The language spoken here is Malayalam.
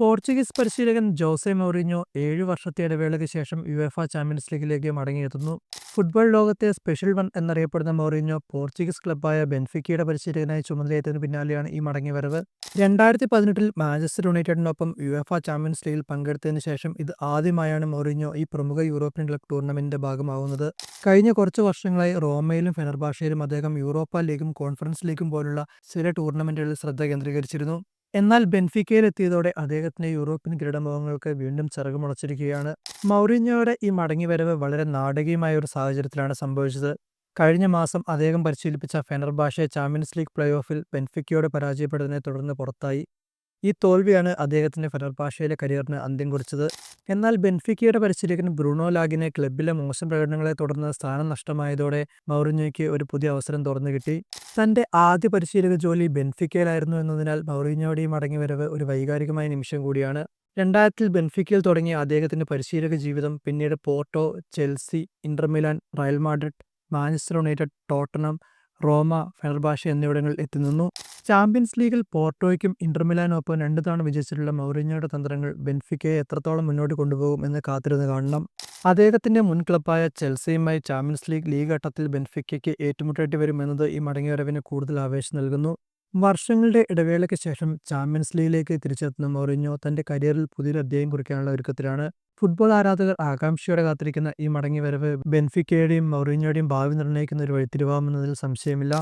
പോർച്ചുഗീസ് പരിശീലകൻ ജോസെ മൗറിഞ്ഞോ ഏഴു വർഷത്തെ ഇടവേളയ്ക്ക് ശേഷം യുഎഫ ചാമ്പ്യൻസ് ലീഗിലേക്ക് മടങ്ങിയെത്തുന്നു. ഫുട്ബോൾ ലോകത്തെ സ്പെഷ്യൽ വൺ എന്നറിയപ്പെടുന്ന മൗറിഞ്ഞോ പോർച്ചുഗീസ് ക്ലബ്ബായ ബെൻഫിക്കയുടെ പരിശീലകനായി ചുമതലയേറ്റതിന് പിന്നാലെയാണ് ഈ മടങ്ങിവരവ് രണ്ടായിരത്തി പതിനെട്ടിൽ മാഞ്ചസ്റ്റർ യുണൈറ്റഡിനൊപ്പം യുഎഫ ചാമ്പ്യൻസ് ലീഗിൽ പങ്കെടുത്തതിന് ശേഷം ഇത് ആദ്യമായാണ് മൗറിഞ്ഞോ ഈ പ്രമുഖ യൂറോപ്യൻ ക്ലബ് ടൂർണമെന്റിന്റെ ഭാഗമാവുന്നത്. കഴിഞ്ഞ കുറച്ച് വർഷങ്ങളായി റോമയിലും ഫെനർബാഷയിലും അദ്ദേഹം യൂറോപ്പ ലീഗും കോൺഫറൻസ് ലീഗും പോലുള്ള ചില ടൂർണമെന്റുകളിൽ ശ്രദ്ധ കേന്ദ്രീകരിച്ചിരുന്നു. എന്നാൽ ബെൻഫിക്കയിലെത്തിയതോടെ അദ്ദേഹത്തിന്റെ യൂറോപ്യൻ കിരീടമുഖങ്ങൾക്ക് വീണ്ടും ചെറുകുമുളച്ചിരിക്കുകയാണ്. മൗറിഞ്ഞോയുടെ ഈ മടങ്ങിവരവ് വളരെ നാടകീയമായ ഒരു സാഹചര്യത്തിലാണ് സംഭവിച്ചത്. കഴിഞ്ഞ മാസം അദ്ദേഹം പരിശീലിപ്പിച്ച ഫെനർബാഷെ ചാമ്പ്യൻസ് ലീഗ് പ്ലേ ഓഫിൽ ബെൻഫിക്കയോട് പരാജയപ്പെട്ടതിനെ തുടർന്ന് പുറത്തായി. ഈ തോൽവിയാണ് അദ്ദേഹത്തിന്റെ ഫെനർബാഷയിലെ കരിയറിന് അന്ത്യം കുറിച്ചത്. എന്നാൽ ബെൻഫിക്കയുടെ പരിശീലകൻ ബ്രൂണോ ലാഗിനെ ക്ലബിലെ മോശം പ്രകടനങ്ങളെ തുടർന്ന് സ്ഥാനം നഷ്ടമായതോടെ മൗറിഞ്ഞോയ്ക്ക് ഒരു പുതിയ അവസരം തുറന്നു കിട്ടി. തന്റെ ആദ്യ പരിശീലക ജോലി ബെൻഫിക്കയിലായിരുന്നു എന്നതിനാൽ മൗറിഞ്ഞോയുടെ മടങ്ങിവരവ് ഒരു വൈകാരികമായ നിമിഷം കൂടിയാണ്. രണ്ടായിരത്തിൽ ബെൻഫിക്കയിൽ തുടങ്ങിയ അദ്ദേഹത്തിന്റെ പരിശീലക ജീവിതം പിന്നീട് Porto Chelsea Inter Milan Real Madrid Manchester United Tottenham Roma Fenerbahce എന്നിവിടങ്ങളിൽ എത്തി നിന്നു. ചാമ്പ്യൻസ് ലീഗിൽ പോർട്ടോയ്ക്കും ഇന്റർമിലാനൊപ്പം രണ്ടു തവണ വിജയിച്ചിട്ടുള്ള മൗറിഞ്ഞോയുടെ തന്ത്രങ്ങൾ ബെൻഫിക്കയെ എത്രത്തോളം മുന്നോട്ട് കൊണ്ടുപോകും എന്ന് കാത്തിരുന്ന് കാണണം. അദ്ദേഹത്തിന്റെ മുൻ ക്ലബ്ബായ ചെൽസിയുമായി ചാമ്പ്യൻസ് ലീഗ് ലീഗ് ഘട്ടത്തിൽ ബെൻഫിക്കയ്ക്ക് ഏറ്റുമുട്ടേണ്ടി വരുമെന്നത് ഈ മടങ്ങിവരവിന് കൂടുതൽ ആവേശം നൽകുന്നു. വർഷങ്ങളുടെ ഇടവേളയ്ക്ക് ശേഷം ചാമ്പ്യൻസ് ലീഗിലേക്ക് തിരിച്ചെത്തുന്ന മൗറിഞ്ഞോ തന്റെ കരിയറിൽ പുതിയൊരു അധ്യായം കുറിക്കാനുള്ള ഒരുക്കത്തിലാണ്. ഫുട്ബോൾ ആരാധകർ ആകാംക്ഷയോടെ കാത്തിരിക്കുന്ന ഈ മടങ്ങിവരവ് ബെൻഫിക്കയുടെയും മൗറിഞ്ഞോയുടെയും ഭാവി നിർണയിക്കുന്ന ഒരു വഴിത്തിരിവാമെന്നതിൽ സംശയമില്ല.